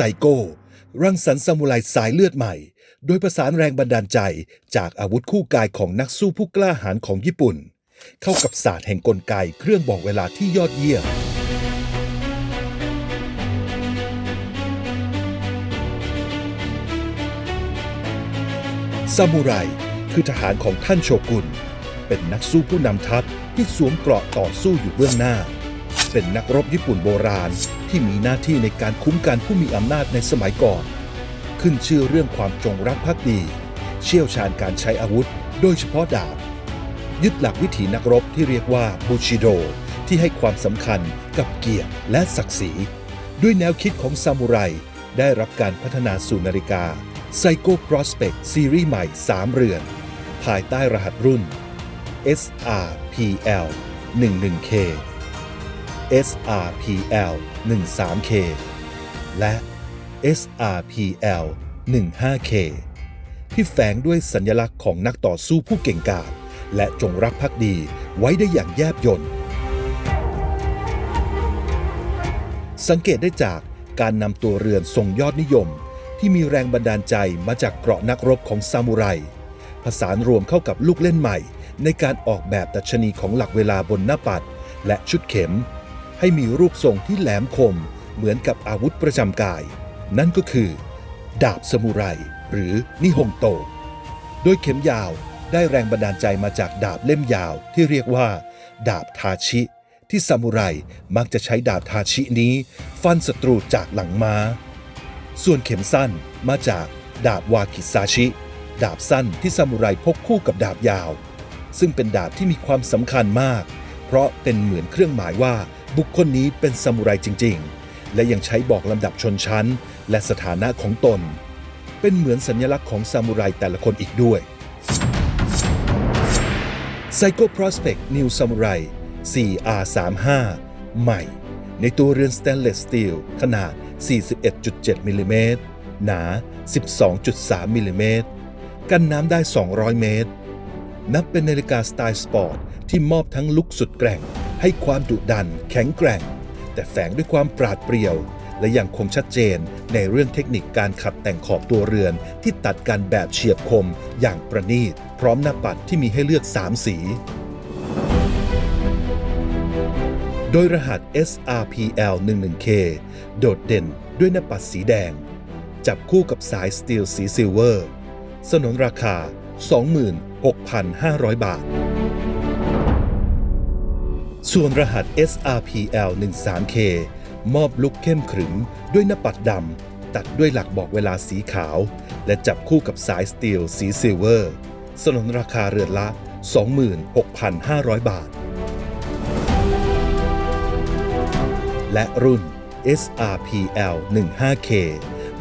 ซโก้ รังสรรค์ซามูไรสายเลือดใหม่ โดยประสานแรงบันดาลใจจากอาวุธคู่กายของนักสู้ผู้กล้าหาญของญี่ปุ่น เข้ากับศาสตร์แห่งกลไกเครื่องบอกเวลาที่ยอดเยี่ยมซามูไรคือทหารของท่านโชกุน เป็นนักสู้ผู้นำทัพที่สวมเกราะต่อสู้อยู่เบื้องหน้า เป็นนักรบญี่ปุ่นโบราณที่มีหน้าที่ในการคุ้มกันผู้มีอำนาจในสมัยก่อน ขึ้นชื่อเรื่องความจงรักภักดี เชี่ยวชาญการใช้อาวุธ โดยเฉพาะดาบ ยึดหลักวิถีนักรบที่เรียกว่าบูชิโด ที่ให้ความสำคัญกับเกียรติและศักดิ์ศรี ด้วยแนวคิดของซามูไรได้รับการพัฒนาสู่นาฬิกา Psycho Prospect ซีรีส์ใหม่ 3 เรือน ภายใต้รหัสรุ่น SRPL 11K SRPL 13K และ SRPL 15K ที่แฝงด้วยสัญลักษณ์ของนักต่อสู้ผู้เก่งกาจและจงรักภักดีไว้ได้อย่างแยบยลสังเกตได้จากการนำตัวเรือนทรงยอดนิยม ที่มีแรงบันดาลใจมาจากเกราะนักรบของซามูไรผสานรวมเข้ากับลูกเล่นใหม่ ในการออกแบบดัชนีของหลักเวลาบนหน้าปัด และชุดเข็ม ให้มีรูปทรงที่แหลมคม เหมือนกับอาวุธประจำกาย นั่นก็คือ ดาบซามูไรหรือนิฮงโต โดยเข็มยาวได้แรงบันดาลใจมาจากดาบเล่มยาวที่เรียกว่า ดาบทาชิ ที่ซามูไรมักจะใช้ดาบทาชินี้ ฟันศัตรูจากหลังม้า ส่วนเข็มสั้นมาจากดาบวากิซาชิ ดาบสั้นที่ซามูไรพกคู่กับดาบยาว ซึ่งเป็นดาบที่มีความสำคัญมาก เพราะเป็นเหมือนเครื่องหมายว่า บุคคลนี้เป็นซามูไรจริง ๆ และยังใช้บอกลำดับชนชั้น และสถานะของตน เป็นเหมือนสัญลักษณ์ของซามูไรแต่ละคนอีกด้วย Psycho Prospect New Samurai 4R35 ใหม่ ในตัวเรือนสแตนเลสสตีลขนาด 41.7 มิลลิเมตร หนา 12.3 มิลลิเมตร กันน้ำได้ 200 เมตร นับเป็นนาฬิกาสไตล์สปอร์ตที่มอบทั้งลุกสุดแกร่ง ให้ความดุดัน แข็งแกร่ง แต่แฝงด้วยความปราดเปรียว และยังคงชัดเจนในเรื่องเทคนิคการขัดแต่งขอบตัวเรือน ที่ตัดกันแบบเฉียบคมอย่างประณีต พร้อมหน้าปัดที่มีให้เลือก 3 สี โดยรหัส SRPL 11K โดดเด่นด้วยหน้าปัดสีแดง จับคู่กับสายสตีลสีซิลเวอร์ สนนราคา 26,500 บาท ส่วนรหัส SRPL 13K มอบลุคเข้มขรึมด้วยหน้าปัดดำ ตัดด้วยหลักบอกเวลาสีขาว และจับคู่กับสายสตีลสีซิลเวอร์ สนนราคาเรือนละ 26,500 บาท และรุ่น SRPL 15K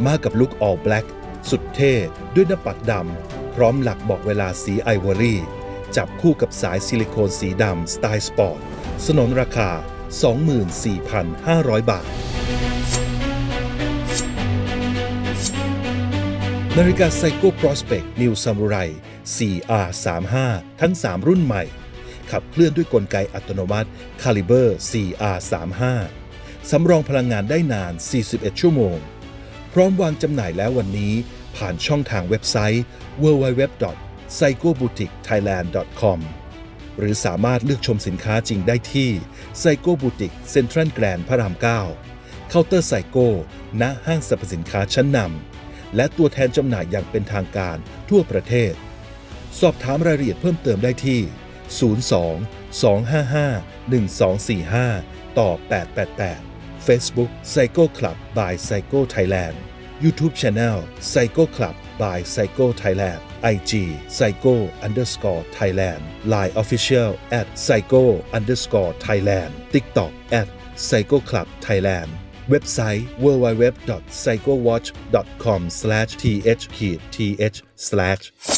มากับลุค All Black สุดเท่ด้วยหน้าปัดดำ พร้อมหลักบอกเวลาสีไอวอรี่ จับคู่กับสายซิลิโคนสีดำสไตล์สปอร์ต สนนราคา 24,500 บาท นาฬิกา Psycho Prospect New Samurai 4R35 ทั้ง 3 รุ่นใหม่ ขับเคลื่อนด้วยกลไกอัตโนมัติ Caliber 4R35 สำรองพลังงานได้นาน 41 ชั่วโมง พร้อมวางจำหน่ายแล้ววันนี้ ผ่านช่องทางเว็บไซต์ www.psychoboutique.thailand.com หรือสามารถเลือกชมสินค้าจริงได้ที่ Psycho Boutique Central Grand พระราม 9 เคาน์เตอร์ไซโก้ณห้างสรรพสินค้าชั้นนำและตัวแทนจำหน่ายอย่างเป็นทางการทั่วประเทศ สอบถามรายละเอียดเพิ่มเติมได้ที่ 02 255 1245 ต่อ 888 Facebook Psycho Club by Psycho Thailand YouTube Channel Psycho Club by Psycho Thailand IG Psycho underscore Thailand Line Official at Psycho underscore Thailand TikTok at Psycho Club Thailand เว็บไซต์ www.psychowatch.com/th/th/